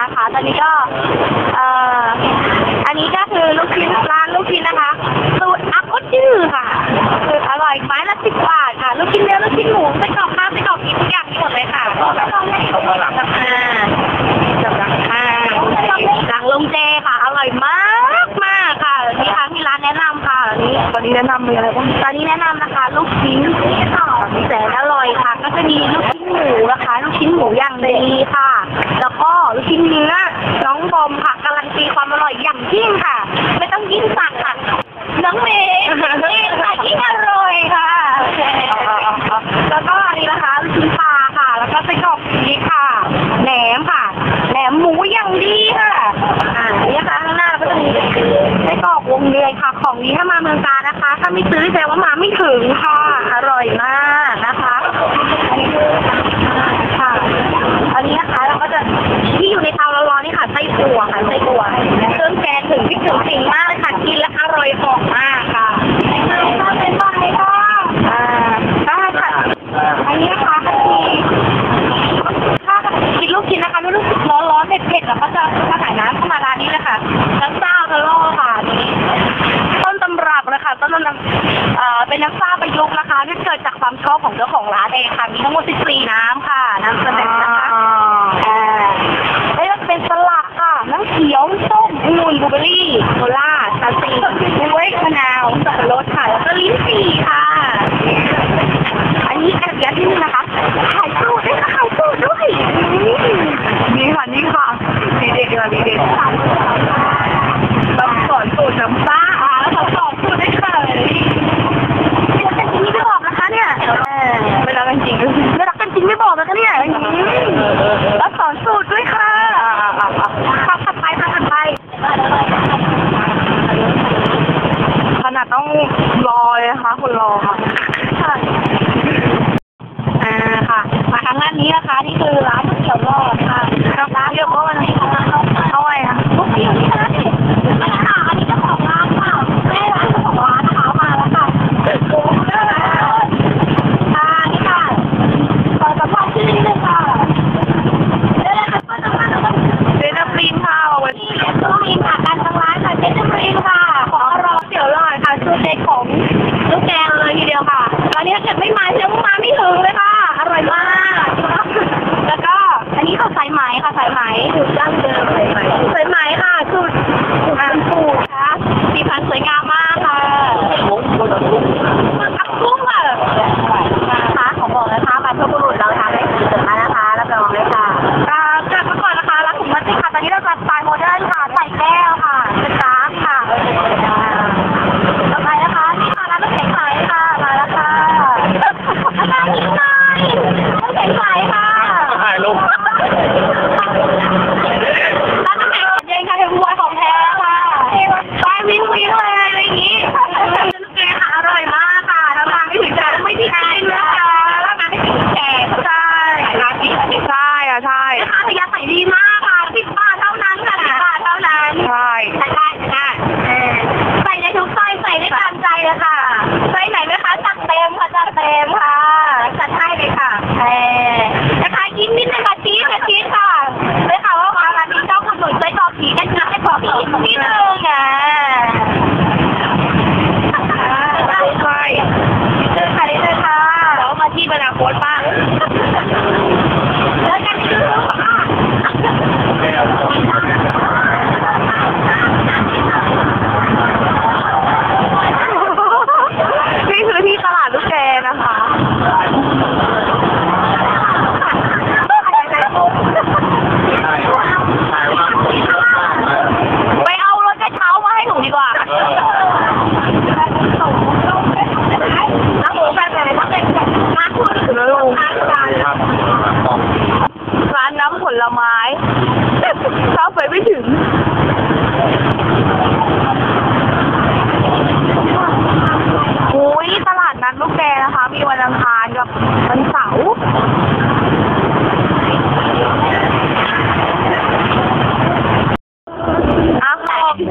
นะคะ ตอนนี้ก็ เอ่อ อันนี้ก็คือลูกชิ้นร้านลูกชิ้นนะคะสูตรอักก็จื้อค่ะ คืออร่อยไม้ละสิบบาทค่ะ ลูกชิ้นเนื้อลูกชิ้นหมูไส้กรอกข้าวไส้กรอกกินทุกอย่างมีหมดเลยค่ะต้อ่าอ่าหลังลงเจค่ะ อร่อยมากมากค่ะนี่ค่ะที่ร้านแนะนำค่ะนี่ตอนนี้แนะนำมีอะไรบ้างตอนนี้แนะนำนะคะ ลูกชิ้นแสนอร่อยค่ะ ก็จะมีลูกชิ้นหมูนะคะ ลูกชิ้นหมูอย่างดีค่ะ แล้วก็ลูกชิ้นเนื้อน้องบอมค่ะการันตีความอร่อยอย่างยิ่งค่ะ ไม่ต้องยิ่งสั่งค่ะ น้องเมย์เองค่ะยิ่งอร่อยค่ะ แล้วก็อันนี้นะคะลูกชิ้นปลาค่ะ แล้วก็ไส้กรอกชีสค่ะ แหนมค่ะ แหนมหมูอย่างดีค่ะ อ่านี่นะคะข้างหน้าก็จะมีไส้กรอกวงเดือยค่ะ ของนี้ถ้ามาเมืองการนะคะ ถ้าไม่ซื้อแสดงว่ามาไม่ถึงค่ะ อร่อยมากนะคะ อันนี้ค่ะ อันนี้นะคะเราก็จะที่อยู่ในเตาร้อนๆนี่ค่ะไส้อั่วค่ะไส้อั่วาของร้านเองค่ะมีทั้งหมด14น้ำค่ะน้ำเสนอนะคะ อ่าไม่ว่าจะเป็นสลัดค่ะ น้ำเขียวน้ำส้มองุ่นบลูเบอร์รี่โคลาซาซีกล้วยมะนาวสับปะรดค่ะ แล้วก็ลิ้นจี่ค่ะ อันนี้แอบยัดนิดนึงนะคะขายสูตรด้วยค่ะขายสูตรด้วยนี่ค่ะนี่ค่ะดีเด็ดค่ะดีเด็ดต้องสอนสูตรน้ำซ่าอะแล้วเขาสอนสูตรด้วยค่ะไม่รักกันจริงไม่บอกนะคะเนี่ยไม่รักกันจริงไม่รักกันจริงไม่บอกนะคะเนี่ยอืมแล้วสอนสูตรด้วยค่ะขับขับไปค่ะขับไป ขนาดต้อง รอเลยนะคะ คนรอค่ะค่ะอ่าค่ะ มาทางด้านนี้นะคะ นี่คือร้านก๋วยเตี๋ยวรอดค่ะร้านเรียกว่าอะไรคะเอาไว้ค่ะก๋วยเตี๋ยวนี่นะนี่ค่ะอันนี้เจ้าของร้านค่ะแม่ร้านเจ้าของร้านนะคะมาแล้วค่ะโอ้โหค่ะนี่ค่ะขอสัมภาษณ์ชื่อนิดนึงค่ะได้เลยค่ะต้นน้ำมันแล้วก็เจนปรีนค่ะวันนี้เจนปรีนค่ะการทางร้านค่ะเจนปรีนค่ะขอรอเตี๋ยวรอดค่ะสูตรเด็ดของลูกแกงเลยทีเดียวค่ะตอนนี้ถ้าเกิด ไม่มาเชื่อว่ามาไม่ถึงเลยค่ะ อร่อยมาก แล้วก็ อันนี้ค่ะสายไหมค่ะสายไหมถูกดั้งเดิมสายไหมสายไหม ร้านน้ำผลไม้แต่ข้าไปไม่ถึง อุ้ยตลาดนัดลูกแกนะคะ มีวันอังคารกับวันเสาร์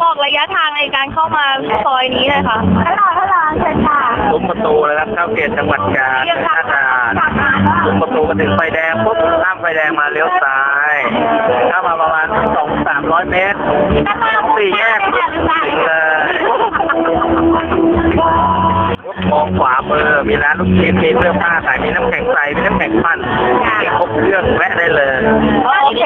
บอกระยะทางในการเข้ามาซอยนี้เลยค่ะตลาดตลาดเช้า ซุ้มประตูเลยครับเข้าเขตจังหวัดกาญเรียกจทางนบุรีซุ้มประตูมาถึงไฟแดงปุ๊บข้ามไฟแดงมาเลี้ยวซ้ายเข้ามาประมาณสองสามร้อยเมตรสี่แยกเลยมองขวามือมีร้านลูกชิ้นมีเสื้อผ้าขายมีน้ำแข็งใสมีน้ำแข็งปั่นมีครบเครื่องแวะได้เลยโอเค